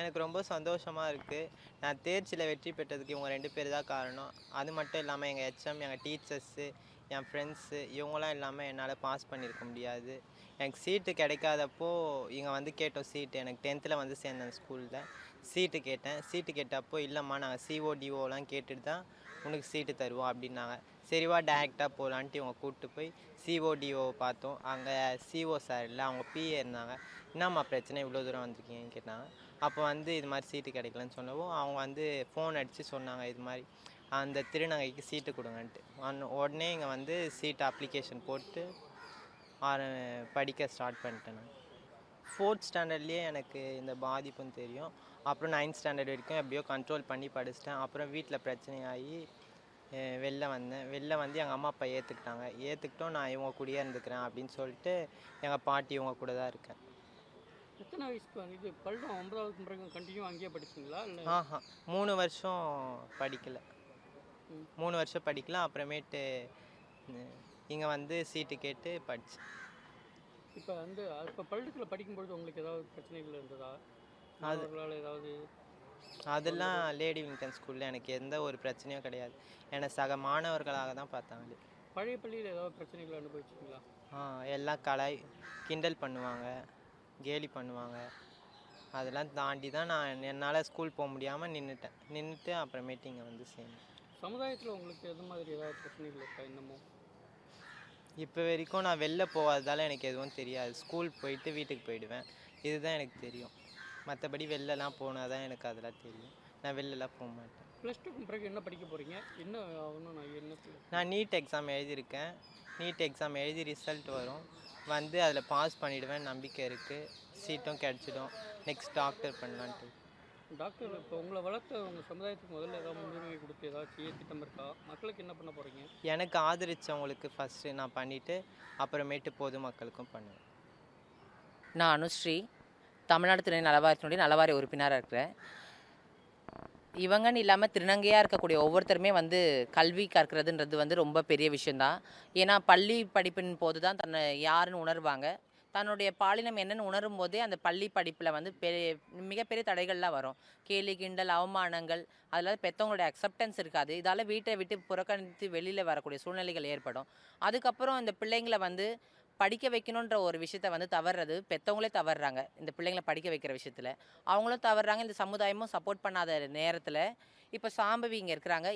எனக்கு ரொம்ப சந்தோஷமாக இருக்குது நான் தேர்ச்சியில் வெற்றி பெற்றதுக்கு இவங்க ரெண்டு பேர் தான் காரணம். அது மட்டும் இல்லாமல் எங்கள் ஹெச்எம் எங்கள் டீச்சர்ஸு என் ஃப்ரெண்ட்ஸு இவங்களாம் இல்லாமல் என்னால் பாஸ் பண்ணியிருக்க முடியாது. எனக்கு சீட்டு கிடைக்காதப்போ இங்கே வந்து கேட்டோம் சீட்டு எனக்கு டென்த்தில் வந்து சேர்ந்தேன் ஸ்கூலில் சீட்டு கேட்டேன். சீட்டு கேட்டப்போ இல்லைம்மா நாங்கள் சிஓடிஓலாம் கேட்டுட்டு தான் உனக்கு சீட்டு தருவோம் அப்படின்னாங்க. சரிவா டேரெக்டாக போகலான்ட்டு இவங்க கூப்பிட்டு போய் சிஓடிஓ பார்த்தோம். அங்கே சிஓ சார் இல்லை அவங்க பிஏ இருந்தாங்க. என்னம்மா பிரச்சனை? இவ்வளோ தூரம் வந்திருக்கீங்கன்னு கேட்டாங்க. அப்போ வந்து இது மாதிரி சீட்டு கிடைக்கலன்னு சொல்லவும் அவங்க வந்து ஃபோன் அடித்து சொன்னாங்க இது மாதிரி. அந்த திருநங்கைக்கு சீட்டு கொடுங்கன்ட்டு. உடனே இங்கே வந்து சீட்டு அப்ளிகேஷன் போட்டு ஆர- படிக்க ஸ்டார்ட் பண்ணிட்டேன் நான். ஃபோர்த் ஸ்டாண்டர்ட்லேயே எனக்கு இந்த பாதிப்பும் தெரியும். அப்புறம் நைன்த் ஸ்டாண்டர்ட் வரைக்கும் எப்படியோ கண்ட்ரோல் பண்ணி படிச்சிட்டேன். அப்புறம் வீட்டில் பிரச்சனையாகி வெளில வந்தேன். வெளில வந்து எங்கள் அம்மா அப்பா ஏற்றுக்கிட்டாங்க ஏற்றுக்கிட்டோம் நான் இவங்க கூடயே இருந்துக்கிறேன் அப்படின்னு சொல்லிட்டு எங்கள் பாட்டி இவங்க கூட தான் இருக்கேன். எத்தனை வயசுக்கு இது பல்டம் ஒன்பதாவது பிறகு கண்டினியூ அங்கேயே படிச்சிங்களா? இல்லை? ஆஹா மூணு வருஷம் படிக்கலை. மூணு வருஷம் படிக்கல. அப்புறமேட்டு இங்கே வந்து சீட்டு கேட்டு படித்தேன் இப்போ வந்து இப்போ பள்ளத்தில் படிக்கும்பொழுது உங்களுக்கு ஏதாவது பிரச்சனைகள் இருந்ததா? அது- ஏதாவது அதெல்லாம் லேடி விங்டன் ஸ்கூலில் எனக்கு எந்த ஒரு பிரச்சனையும் கிடையாது. என்னை சக மாணவர்களாக தான் பார்த்தாங்க. பழைய பள்ளியில் ஏதாவது பிரச்சனைகள் அனுபவிச்சிங்களா ஆ எல்லாம் கலாய் கிண்டல் பண்ணுவாங்க கேலி பண்ணுவாங்க. அதெல்லாம் தாண்டி தான் நான் என்னால் ஸ்கூல் போக முடியாமல் நின்றுட்டேன் நின்றுட்டு அப்புறமேட்டு இங்கே வந்து சேர்ந்தேன். சமுதாயத்தில் உங்களுக்கு எது மாதிரி ஏதாவது பிரச்சனைகள் இருக்கா இன்னமும்? இப்போ வரைக்கும் நான் வெளில போகாததால எனக்கு எதுவும் தெரியாது. ஸ்கூல் போயிட்டு வீட்டுக்கு போயிடுவேன். இதுதான் எனக்கு தெரியும். மற்றபடி வெளிலலாம் போனால் தான் எனக்கு அதெல்லாம் தெரியும். நான் வெளிலலாம் போக மாட்டேன். ப்ளஸ் டூக்கு பிறகு என்ன படிக்க போகிறீங்க என்ன ஆகணும் நான் என்ன நான் நீட் எக்ஸாம் எழுதியிருக்கேன். நீட் எக்ஸாம் எழுதி ரிசல்ட் வரும். வந்து அதில் பாஸ் பண்ணிடுவேன் நம்பிக்கை இருக்குது சீட்டும் கிடச்சிடும். நெக்ஸ்ட் டாக்டர் பண்ணலான்ட்டு. டாக்டர் இப்போ உங்களை வளர்த்த உங்கள் சமுதாயத்துக்கு முதல்ல ஏதாவது முன்னுரிமை கொடுத்து ஏதாவது செய்ய திட்டம் இருக்கா? மக்களுக்கு என்ன பண்ண போகிறீங்க எனக்கு ஆதரித்தவங்களுக்கு ஃபஸ்ட்டு நான் பண்ணிவிட்டு அப்புறமேட்டு பொதுமக்களுக்கும் பண்ணுவேன். நான் அனுஸ்ரீ தமிழ்நாடு துணை நலவாரியத்தினுடைய நலவாரிய உறுப்பினராக இருக்கிறேன். இவங்கன்னு இல்லாமல் திருநங்கையாக இருக்கக்கூடிய ஒவ்வொருத்தருமே வந்து கல்வி கற்கிறதுன்றது வந்து ரொம்ப பெரிய விஷயந்தான் ஏன்னா பள்ளி படிப்பின் போது தான் தன்னை யாருன்னு உணர்வாங்க. தன்னுடைய பாலினம் என்னன்னு உணரும் போதே அந்த பள்ளி படிப்பில் வந்து பெரிய மிகப்பெரிய தடைகள்லாம் வரும். கேலி கிண்டல் அவமானங்கள் அதில் பெற்றவங்களுடைய அக்செப்டன்ஸ் இருக்காது. இதால் வீட்டை விட்டு புறக்கணித்து வெளியில் வரக்கூடிய சூழ்நிலைகள் ஏற்படும். அதுக்கப்புறம் இந்த பிள்ளைங்களை வந்து படிக்க வைக்கணுன்ற ஒரு விஷயத்த வந்து தவறுறது பெற்றவங்களே தவறுறாங்க. இந்த பிள்ளைங்களை படிக்க வைக்கிற விஷயத்தில். அவங்களும் தவறுறாங்க. இந்த சமுதாயமும் சப்போர்ட் பண்ணாத நேரத்தில் இப்போ சாம்பவி இங்கே இருக்கிறாங்க.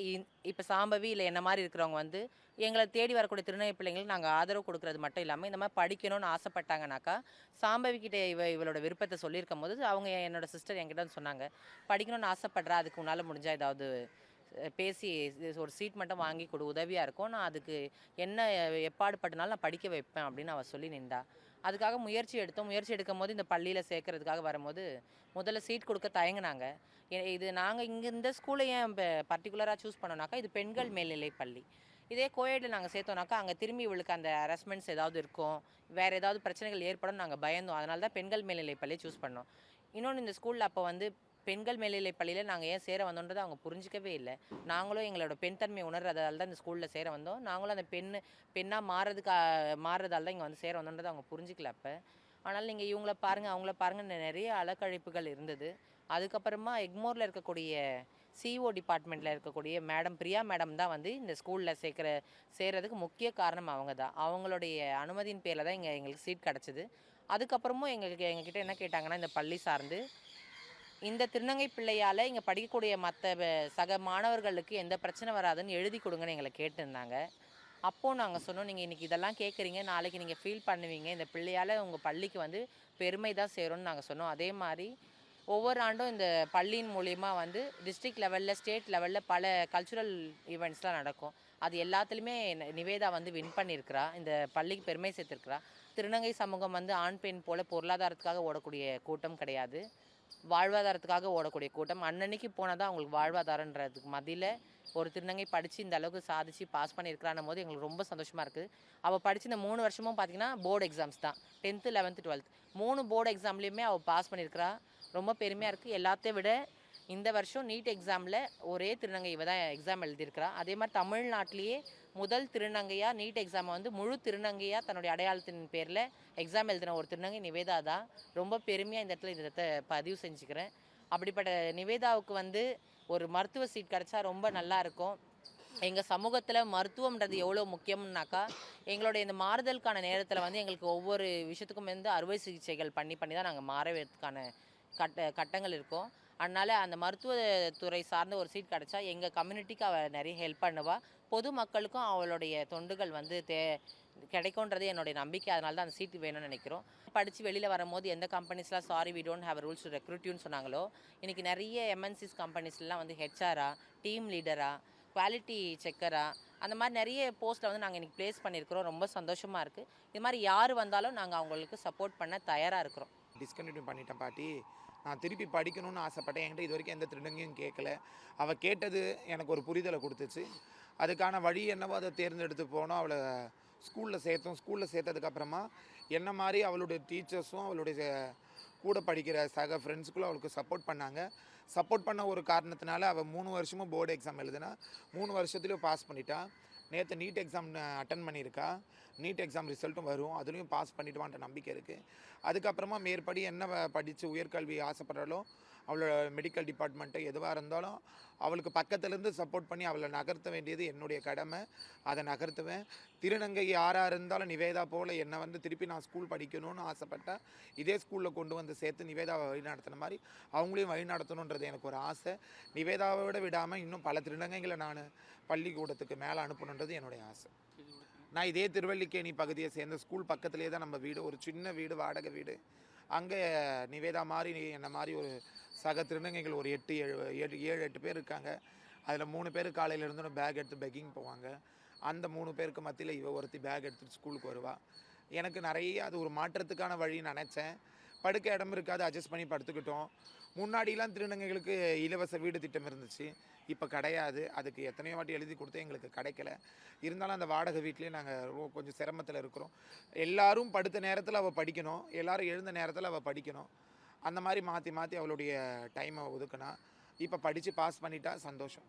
இப்போ சாம்பவி இல்லை என்ன மாதிரி இருக்கிறவங்க வந்து எங்களை தேடி வரக்கூடிய திருநங்கை பிள்ளைங்களுக்கு நாங்கள் ஆதரவு கொடுக்கறது மட்டும் இல்லாமல் இந்த மாதிரி படிக்கணும்னு ஆசைப்பட்டாங்கனாக்கா சாம்பவி கிட்டே இவ இவளோட விருப்பத்தை சொல்லியிருக்கும் போது அவங்க என்னோட சிஸ்டர் என்கிட்ட சொன்னாங்க. படிக்கணும்னு ஆசைப்படுறா. அதுக்கு உன்னால் முடிஞ்சால் ஏதாவது பேசி ஒரு சீட் மட்டும் வாங்கி கொடு உதவியாக இருக்கும். நான் அதுக்கு என்ன எப்பாடுபட்டனாலும் நான் படிக்க வைப்பேன் அப்படின்னு அவள் சொல்லி நின்றா. அதுக்காக முயற்சி எடுத்தோம். முயற்சி எடுக்கும் போது இந்த பள்ளியில் சேர்க்கறதுக்காக வரும்போது முதல்ல சீட் கொடுக்க தயங்குனாங்க. இது நாங்கள் இங்கே இந்த ஸ்கூலை ஏன் பர்டிகுலராக சூஸ் பண்ணோம்னாக்கா இது பெண்கள் மேல்நிலை பள்ளி. இதே கோயடில் நாங்கள் சேர்த்தோம்னாக்கா அங்கே திரும்பி இவளுக்கு அந்த ஹரஸ்மெண்ட்ஸ் ஏதாவது இருக்கும். வேறு ஏதாவது பிரச்சனைகள் ஏற்படும் நாங்கள் பயந்தோம். அதனால தான் பெண்கள் மேல்நிலை பள்ளியை சூஸ் பண்ணோம். இன்னொன்று இந்த ஸ்கூலில் அப்போ வந்து பெண்கள் மேல்நிலை பள்ளியில் நாங்கள் ஏன் சேர வந்தோன்றதை அவங்க புரிஞ்சிக்கவே இல்லை. நாங்களும் எங்களோட பெண் தன்மை உணர்றதால தான் இந்த ஸ்கூலில் சேர வந்தோம். நாங்களும் அந்த பெண் பெண்ணாக மாறுறதுக்கு மாறுறதால தான் இங்கே வந்து சேர வந்தோன்றதை அவங்க புரிஞ்சிக்கல அப்போ. ஆனால் நீங்கள் இவங்கள பாருங்கள் அவங்கள பாருங்க நிறைய அலக்கழிப்புகள் இருந்தது. அதுக்கப்புறமா எக்மோரில் இருக்கக்கூடிய சிஓ டிபார்ட்மெண்ட்டில் இருக்கக்கூடிய மேடம் பிரியா மேடம் தான் வந்து இந்த ஸ்கூலில் சேர்க்குற சேர்கிறதுக்கு முக்கிய காரணம் அவங்க தான். அவங்களுடைய அனுமதியின் பேரில் தான் இங்கே எங்களுக்கு சீட் கிடச்சிது. அதுக்கப்புறமும் எங்களுக்கு எங்ககிட்ட என்ன கேட்டாங்கன்னா இந்த பள்ளி சார்ந்து இந்த திருநங்கை பிள்ளையால் இங்கே படிக்கக்கூடிய மற்ற சக மாணவர்களுக்கு எந்த பிரச்சனை வராதுன்னு எழுதி கொடுங்கன்னு எங்களை கேட்டிருந்தாங்க. அப்போது நாங்கள் சொன்னோம் நீங்கள் இன்றைக்கி இதெல்லாம் கேட்குறீங்க நாளைக்கு நீங்கள் ஃபீல் பண்ணுவீங்க. இந்த பிள்ளையால் உங்கள் பள்ளிக்கு வந்து பெருமை தான் சேரும்னு நாங்கள் சொன்னோம். அதே மாதிரி ஒவ்வொரு ஆண்டும் இந்த பள்ளியின் மூலிமா வந்து டிஸ்ட்ரிக்ட் லெவலில் ஸ்டேட் லெவலில் பல கல்ச்சுரல் ஈவெண்ட்ஸ்லாம் நடக்கும். அது எல்லாத்துலேயுமே நிவேதா வந்து வின் பண்ணியிருக்கிறா இந்த பள்ளிக்கு பெருமை சேர்த்துருக்கிறா. திருநங்கை சமூகம் வந்து ஆண் பெண் போல் பொருளாதாரத்துக்காக ஓடக்கூடிய கூட்டம் கிடையாது. வாழ்வாதாரத்துக்காக ஓடக்கூடிய கூட்டம். அன்னன்னைக்கு போனால் தான் அவங்களுக்கு வாழ்வாதாரன்றதுக்கு மதியில் ஒரு திருநங்கை படித்து இந்த அளவுக்கு சாதிச்சு பாஸ் பண்ணியிருக்கிறான்னும் போது எங்களுக்கு ரொம்ப சந்தோஷமாக இருக்குது. அவள் படித்து இந்த மூணு வருஷமும் பார்த்தீங்கன்னா போர்டு எக்ஸாம்ஸ் தான். டென்த்து லெவன்த்து டுவெல்த் மூணு போர்டு எக்ஸாம்லேயுமே அவள் பாஸ் பண்ணியிருக்கிறா. ரொம்ப பெருமையாக இருக்குது எல்லாத்தையும் விட இந்த வருஷம் நீட் எக்ஸாமில் ஒரே திருநங்கை இவ தான் எக்ஸாம் எழுதியிருக்கிறா. அதே மாதிரி தமிழ்நாட்டிலேயே முதல் திருநங்கையா நீட் எக்ஸாமை வந்து முழு திருநங்கையா தன்னுடைய அடையாளத்தின் பேரில் எக்ஸாம் எழுதின ஒரு திருநங்கை நிவேதா தான். ரொம்ப பெருமையாக இந்த இடத்துல இந்த இடத்த பதிவு செஞ்சுக்கிறேன். அப்படிப்பட்ட நிவேதாவுக்கு வந்து ஒரு மருத்துவ சீட் கிடைச்சா ரொம்ப நல்லா இருக்கும். எங்கள் சமூகத்தில் மருத்துவம்ன்றது எவ்வளோ முக்கியம்னாக்கா எங்களுடைய இந்த மாறுதலுக்கான நேரத்தில் வந்து எங்களுக்கு ஒவ்வொரு விஷயத்துக்கும் வந்து அறுவை சிகிச்சைகள் பண்ணி பண்ணி தான் நாங்கள் மாறதுக்கான கட்ட கட்டங்கள் இருக்கும். அதனால் அந்த மருத்துவத்துறை சார்ந்த ஒரு சீட் கிடச்சா எங்கள் கம்யூனிட்டிக்கு அவள் நிறைய ஹெல்ப் பண்ணுவா. பொதுமக்களுக்கும் அவளுடைய தொண்டுகள் வந்து தே கிடைக்கும்ன்றது என்னுடைய நம்பிக்கை. அதனால தான் அந்த சீட்டு வேணும்னு நினைக்கிறோம். படித்து வெளியில் வரும்போது எந்த கம்பெனிஸ்லாம் sorry we don't have rules ரெக்ரூட்யூன்னு சொன்னாங்களோ இன்றைக்கி நிறைய எம்என்சிஸ் கம்பெனிஸ்லாம் வந்து ஹெச்ஆரா டீம் லீடரா குவாலிட்டி செக்கரா அந்த மாதிரி நிறைய போஸ்ட்டில் வந்து நாங்கள் இன்றைக்கி ப்ளேஸ் பண்ணியிருக்கிறோம். ரொம்ப சந்தோஷமாக இருக்குது இது மாதிரி யார் வந்தாலும் நாங்கள் அவங்களுக்கு சப்போர்ட் பண்ண தயாராக இருக்கிறோம். டிஸ்கண்டினியூ பண்ணிட்டேன் பாட்டி. நான் திருப்பி படிக்கணும்னு ஆசைப்பட்டேன். என்கிட்ட இது வரைக்கும் எந்த திருடங்கையும் கேட்கல. அவள் கேட்டது எனக்கு ஒரு புரிதலை கொடுத்துச்சு. அதுக்கான வழி என்னவோ அதை தேர்ந்தெடுத்து போனோம். அவளை ஸ்கூலில் சேர்த்தோம். ஸ்கூலில் சேர்த்ததுக்கப்புறமா என்ன மாதிரி அவளுடைய டீச்சர்ஸும் அவளுடைய கூட படிக்கிற சக ஃப்ரெண்ட்ஸுக்குள்ள அவளுக்கு சப்போர்ட் பண்ணாங்க. சப்போர்ட் பண்ண ஒரு காரணத்தினால அவள் மூணு வருஷமும் போர்டு எக்ஸாம் எழுதுனா மூணு வருஷத்துலேயும் பாஸ் பண்ணிட்டான் நேற்று நீட் எக்ஸாம் அட்டன் பண்ணியிருக்கா. நீட் எக்ஸாம் ரிசல்ட்டும் வரும். அதுலேயும் பாஸ் பண்ணிடுவான்ற நம்பிக்கை இருக்குது அதுக்கப்புறமா மேற்படி என்ன படித்து உயர்கல்வி ஆசைப்படுறாலோ அவளோட மெடிக்கல் டிபார்ட்மெண்ட்டு எதுவாக இருந்தாலும் அவளுக்கு பக்கத்துலேருந்து சப்போர்ட் பண்ணி அவளை நகர்த்த வேண்டியது என்னுடைய கடமை. அதை நகர்த்துவேன். திருநங்கை யாராக இருந்தாலும் நிவேதா போல் என்னை வந்து திருப்பி நான் ஸ்கூல் படிக்கணும்னு ஆசைப்பட்டேன் இதே ஸ்கூலில் கொண்டு வந்து சேர்த்து நிவேதாவை வழிநடத்தின மாதிரி அவங்களையும் வழிநடத்தணுன்றது எனக்கு ஒரு ஆசை. நிவேதாவை விட விடாமல் இன்னும் பல திருநங்கைகளை நான் பள்ளிக்கூடத்துக்கு மேலே அனுப்பணுன்றது என்னுடைய ஆசை. நான் இதே திருவல்லிக்கேணி பகுதியை சேர்ந்த ஸ்கூல் பக்கத்துலேயே தான் நம்ம வீடு. ஒரு சின்ன வீடு வாடகை வீடு. அங்கே நிவேதா மாதிரி என்ன மாதிரி ஒரு சக திருநங்கைகள் ஒரு எட்டு ஏழு ஏழு ஏழு எட்டு பேர் இருக்காங்க. அதில் மூணு பேர் காலையில் இருந்து பேக் எடுத்து பெக்கிங் போவாங்க. அந்த மூணு பேருக்கு மத்தியில் இவ ஒருத்தி பேக் எடுத்துகிட்டு ஸ்கூலுக்கு வருவாள் எனக்கு நிறைய அது ஒரு மாற்றத்துக்கான வழி நினச்சேன். படுக்க இடம் இருக்காது அட்ஜஸ்ட் பண்ணி படுத்துக்கிட்டோம். முன்னாடிலாம் திருநங்கைகளுக்கு இலவச வீடு திட்டம் இருந்துச்சு. இப்போ கிடையாது. அதுக்கு எத்தனையோ வாட்டி எழுதி கொடுத்து எங்களுக்கு கிடைக்கல. இருந்தாலும் அந்த வாடகை வீட்லேயே நாங்கள் கொஞ்சம் சிரமத்தில் இருக்கிறோம். எல்லாரும் படுத்த நேரத்தில் அவள் படிக்கணும். எல்லோரும் எழுந்த நேரத்தில் அவள் படிக்கணும். அந்த மாதிரி மாற்றி மாற்றி அவளுடைய டைமை ஒதுக்குனா இப்போ படித்து பாஸ் பண்ணிட்டா சந்தோஷம்.